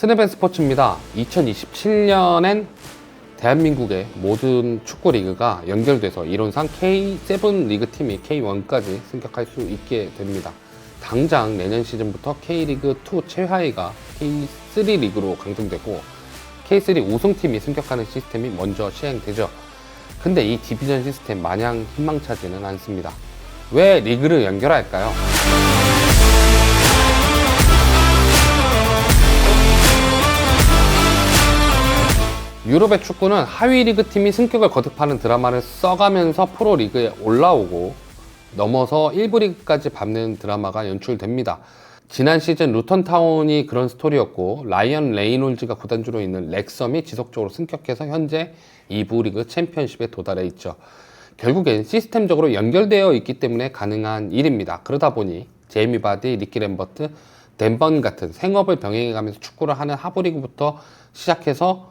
스냅앤 스포츠입니다. 2027년엔 대한민국의 모든 축구 리그가 연결돼서 이론상 K7 리그 팀이 K1까지 승격할 수 있게 됩니다. 당장 내년 시즌부터 K리그 2 최하위가 K3 리그로 강등되고 K3 우승팀이 승격하는 시스템이 먼저 시행되죠. 근데 이 디비전 시스템 마냥 희망차지는 않습니다. 왜 리그를 연결할까요? 유럽의 축구는 하위 리그 팀이 승격을 거듭하는 드라마를 써가면서 프로 리그에 올라오고 넘어서 1부 리그까지 밟는 드라마가 연출됩니다. 지난 시즌 루턴 타운이 그런 스토리였고 라이언 레이놀즈가 구단주로 있는 렉섬이 지속적으로 승격해서 현재 2부 리그 챔피언십에 도달해 있죠. 결국엔 시스템적으로 연결되어 있기 때문에 가능한 일입니다. 그러다 보니 제이미 바디, 리키 램버트, 댄번 같은 생업을 병행해가면서 축구를 하는 하부 리그부터 시작해서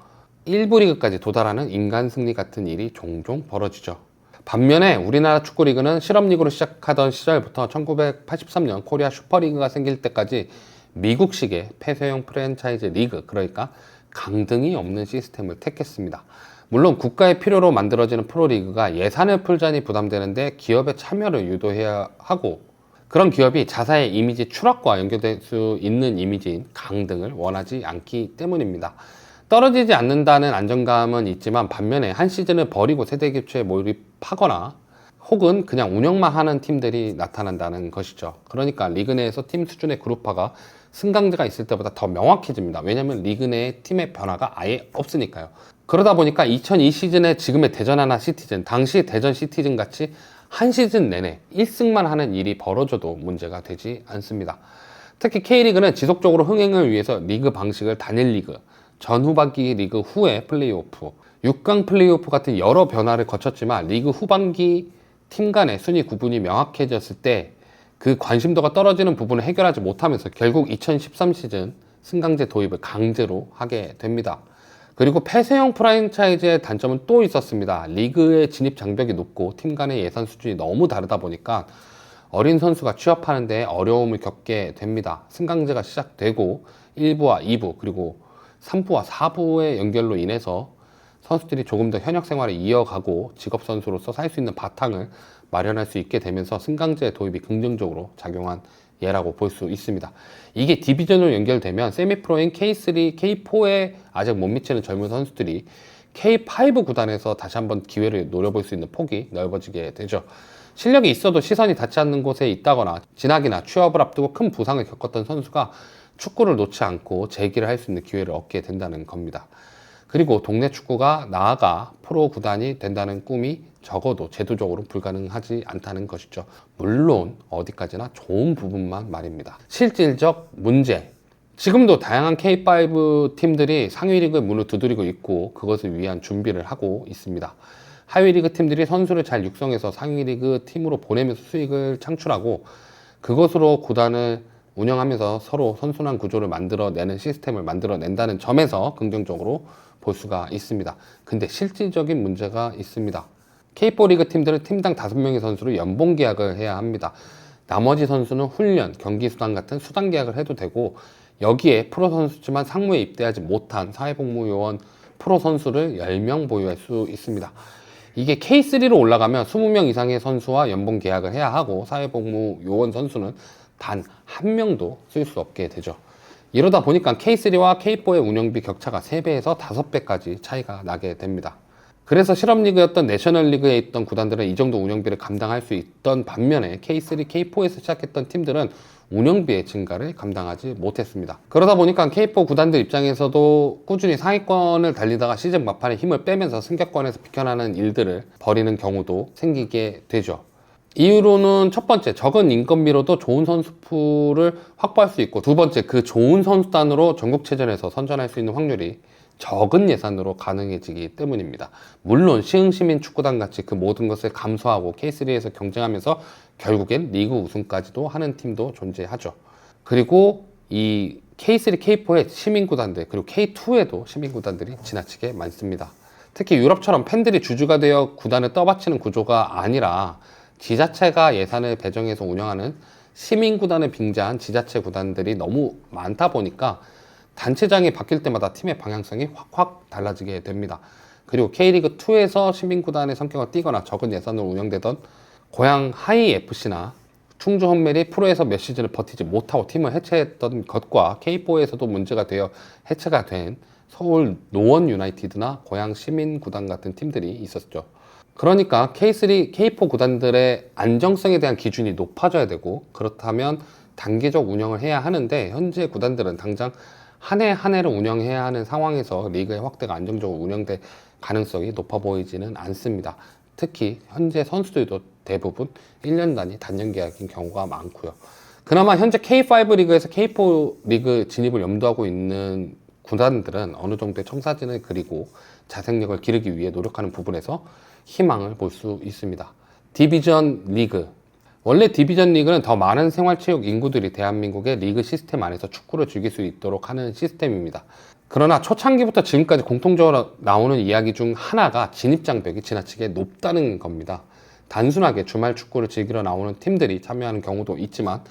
1부 리그까지 도달하는 인간 승리 같은 일이 종종 벌어지죠. 반면에 우리나라 축구리그는 실업리그로 시작하던 시절부터 1983년 코리아 슈퍼리그가 생길 때까지 미국식의 폐쇄형 프랜차이즈 리그, 그러니까 강등이 없는 시스템을 택했습니다. 물론 국가의 필요로 만들어지는 프로리그가 예산을 풀자니 부담되는데 기업의 참여를 유도해야 하고 그런 기업이 자사의 이미지 추락과 연결될 수 있는 이미지인 강등을 원하지 않기 때문입니다. 떨어지지 않는다는 안정감은 있지만 반면에 한 시즌을 버리고 세대 교체에 몰입하거나 혹은 그냥 운영만 하는 팀들이 나타난다는 것이죠. 그러니까 리그 내에서 팀 수준의 그룹화가 승강제가 있을 때보다 더 명확해집니다. 왜냐하면 리그 내의 팀의 변화가 아예 없으니까요. 그러다 보니까 2002 시즌에 지금의 대전 하나 시티즌, 당시 대전 시티즌 같이 한 시즌 내내 1승만 하는 일이 벌어져도 문제가 되지 않습니다. 특히 K리그는 지속적으로 흥행을 위해서 리그 방식을 단일 리그, 전후반기 리그 후에 플레이오프, 6강 플레이오프 같은 여러 변화를 거쳤지만 리그 후반기 팀 간의 순위 구분이 명확해졌을 때 그 관심도가 떨어지는 부분을 해결하지 못하면서 결국 2013 시즌 승강제 도입을 강제로 하게 됩니다. 그리고 폐쇄형 프랜차이즈의 단점은 또 있었습니다. 리그의 진입 장벽이 높고 팀 간의 예산 수준이 너무 다르다 보니까 어린 선수가 취업하는 데 어려움을 겪게 됩니다. 승강제가 시작되고 1부와 2부 그리고 3부와 4부의 연결로 인해서 선수들이 조금 더 현역 생활을 이어가고 직업 선수로서 살 수 있는 바탕을 마련할 수 있게 되면서 승강제 도입이 긍정적으로 작용한 예라고 볼 수 있습니다. 이게 디비전으로 연결되면 세미프로인 K3, K4에 아직 못 미치는 젊은 선수들이 K5 구단에서 다시 한번 기회를 노려볼 수 있는 폭이 넓어지게 되죠. 실력이 있어도 시선이 닿지 않는 곳에 있다거나 진학이나 취업을 앞두고 큰 부상을 겪었던 선수가 축구를 놓지 않고 재기를 할 수 있는 기회를 얻게 된다는 겁니다. 그리고 동네 축구가 나아가 프로 구단이 된다는 꿈이 적어도 제도적으로 불가능하지 않다는 것이죠. 물론 어디까지나 좋은 부분만 말입니다. 실질적 문제. 지금도 다양한 K5 팀들이 상위 리그 문을 두드리고 있고 그것을 위한 준비를 하고 있습니다. 하위 리그 팀들이 선수를 잘 육성해서 상위 리그 팀으로 보내면서 수익을 창출하고 그것으로 구단을 운영하면서 서로 선순환 구조를 만들어내는 시스템을 만들어낸다는 점에서 긍정적으로 볼 수가 있습니다. 근데 실질적인 문제가 있습니다. K4 리그 팀들은 팀당 5명의 선수로 연봉 계약을 해야 합니다. 나머지 선수는 훈련, 경기 수당 같은 수당 계약을 해도 되고 여기에 프로 선수지만 상무에 입대하지 못한 사회복무요원 프로 선수를 10명 보유할 수 있습니다. 이게 K3로 올라가면 20명 이상의 선수와 연봉 계약을 해야 하고 사회복무 요원 선수는 단 한 명도 쓸 수 없게 되죠. 이러다 보니까 K3와 K4의 운영비 격차가 3배에서 5배까지 차이가 나게 됩니다. 그래서 실업리그였던 내셔널리그에 있던 구단들은 이 정도 운영비를 감당할 수 있던 반면에 K3, K4에서 시작했던 팀들은 운영비의 증가를 감당하지 못했습니다. 그러다 보니까 K4 구단들 입장에서도 꾸준히 상위권을 달리다가 시즌 막판에 힘을 빼면서 승격권에서 비켜나는 일들을 벌이는 경우도 생기게 되죠. 이유로는 첫 번째, 적은 인건비로도 좋은 선수풀을 확보할 수 있고, 두 번째, 그 좋은 선수단으로 전국체전에서 선전할 수 있는 확률이 적은 예산으로 가능해지기 때문입니다. 물론 시흥시민 축구단 같이 그 모든 것을 감수하고 K3에서 경쟁하면서 결국엔 리그 우승까지도 하는 팀도 존재하죠. 그리고 이 K3, K4의 시민구단들 그리고 K2에도 시민구단들이 지나치게 많습니다. 특히 유럽처럼 팬들이 주주가 되어 구단을 떠받치는 구조가 아니라 지자체가 예산을 배정해서 운영하는 시민구단을 빙자한 지자체 구단들이 너무 많다 보니까 단체장이 바뀔 때마다 팀의 방향성이 확확 달라지게 됩니다. 그리고 K리그 2에서 시민구단의 성격을 띠거나 적은 예산으로 운영되던 고향 하이 FC나 충주 험멜이 프로에서 몇 시즌을 버티지 못하고 팀을 해체했던 것과 K4에서도 문제가 되어 해체가 된 서울 노원 유나이티드나 고향 시민구단 같은 팀들이 있었죠. 그러니까 K3, K4 구단들의 안정성에 대한 기준이 높아져야 되고 그렇다면 단기적 운영을 해야 하는데 현재 구단들은 당장 한 해 한 해를 운영해야 하는 상황에서 리그의 확대가 안정적으로 운영될 가능성이 높아 보이지는 않습니다. 특히 현재 선수들도 대부분 1년 단위 단년 계약인 경우가 많고요. 그나마 현재 K5 리그에서 K4 리그 진입을 염두하고 있는 구단들은 어느 정도의 청사진을 그리고 자생력을 기르기 위해 노력하는 부분에서 희망을 볼 수 있습니다. 디비전 리그 원래 디비전 리그는 더 많은 생활체육 인구들이 대한민국의 리그 시스템 안에서 축구를 즐길 수 있도록 하는 시스템입니다. 그러나 초창기부터 지금까지 공통적으로 나오는 이야기 중 하나가 진입장벽이 지나치게 높다는 겁니다. 단순하게 주말 축구를 즐기러 나오는 팀들이 참여하는 경우도 있지만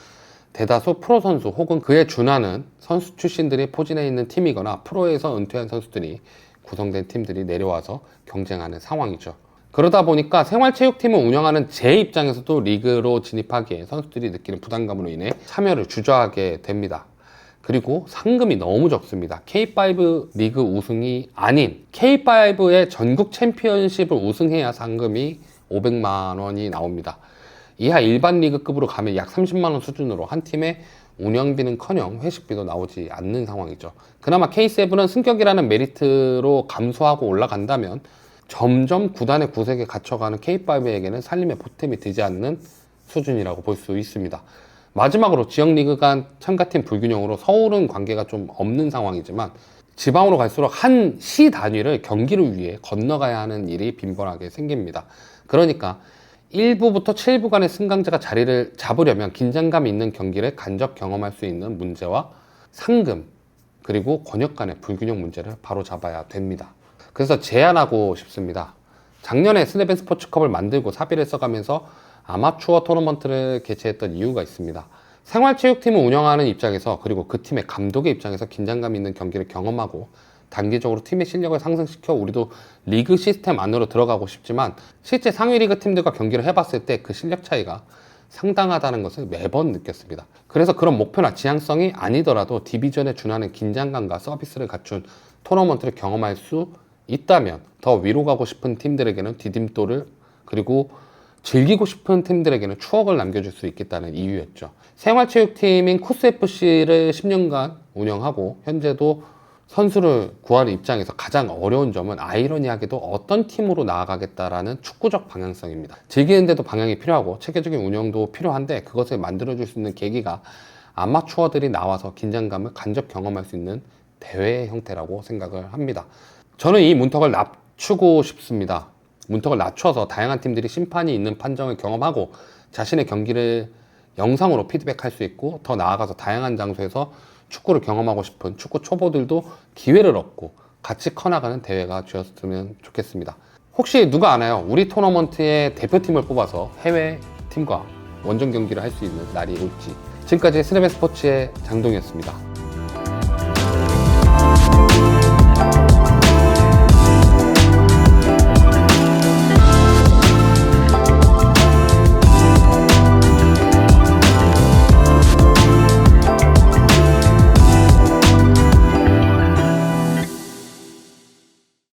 대다수 프로 선수 혹은 그에 준하는 선수 출신들이 포진해 있는 팀이거나 프로에서 은퇴한 선수들이 구성된 팀들이 내려와서 경쟁하는 상황이죠. 그러다 보니까 생활체육팀을 운영하는 제 입장에서도 리그로 진입하기에 선수들이 느끼는 부담감으로 인해 참여를 주저하게 됩니다. 그리고 상금이 너무 적습니다. K5 리그 우승이 아닌 K5의 전국 챔피언십을 우승해야 상금이 500만 원이 나옵니다. 이하 일반 리그급으로 가면 약 30만 원 수준으로 한 팀의 운영비는커녕 회식비도 나오지 않는 상황이죠. 그나마 K7은 승격이라는 메리트로 감소하고 올라간다면 점점 구단의 구색에 갇혀가는 K5에게는 살림의 보탬이 되지 않는 수준이라고 볼 수 있습니다. 마지막으로 지역 리그 간 참가팀 불균형으로 서울은 관계가 좀 없는 상황이지만 지방으로 갈수록 한 시 단위를 경기를 위해 건너가야 하는 일이 빈번하게 생깁니다. 그러니까 1부부터 7부 간의 승강자가 자리를 잡으려면 긴장감 있는 경기를 간접 경험할 수 있는 문제와 상금 그리고 권역 간의 불균형 문제를 바로 잡아야 됩니다. 그래서 제안하고 싶습니다. 작년에 스네벤 스포츠컵을 만들고 사비를 써가면서 아마추어 토너먼트를 개최했던 이유가 있습니다. 생활체육팀을 운영하는 입장에서 그리고 그 팀의 감독의 입장에서 긴장감 있는 경기를 경험하고 단기적으로 팀의 실력을 상승시켜 우리도 리그 시스템 안으로 들어가고 싶지만 실제 상위 리그 팀들과 경기를 해봤을 때 그 실력 차이가 상당하다는 것을 매번 느꼈습니다. 그래서 그런 목표나 지향성이 아니더라도 디비전에 준하는 긴장감과 서비스를 갖춘 토너먼트를 경험할 수 있다면 더 위로 가고 싶은 팀들에게는 디딤돌을 그리고 즐기고 싶은 팀들에게는 추억을 남겨줄 수 있겠다는 이유였죠. 생활체육팀인 코스FC를 10년간 운영하고 현재도 선수를 구하는 입장에서 가장 어려운 점은 아이러니하게도 어떤 팀으로 나아가겠다라는 축구적 방향성입니다. 즐기는데도 방향이 필요하고 체계적인 운영도 필요한데 그것을 만들어줄 수 있는 계기가 아마추어들이 나와서 긴장감을 간접 경험할 수 있는 대회 형태라고 생각을 합니다. 저는 이 문턱을 낮추고 싶습니다. 문턱을 낮춰서 다양한 팀들이 심판이 있는 판정을 경험하고 자신의 경기를 영상으로 피드백할 수 있고 더 나아가서 다양한 장소에서 축구를 경험하고 싶은 축구 초보들도 기회를 얻고 같이 커나가는 대회가 되었으면 좋겠습니다. 혹시 누가 아나요? 우리 토너먼트의 대표팀을 뽑아서 해외 팀과 원정 경기를 할 수 있는 날이 올지. 지금까지 스네베 스포츠의 장동이었습니다.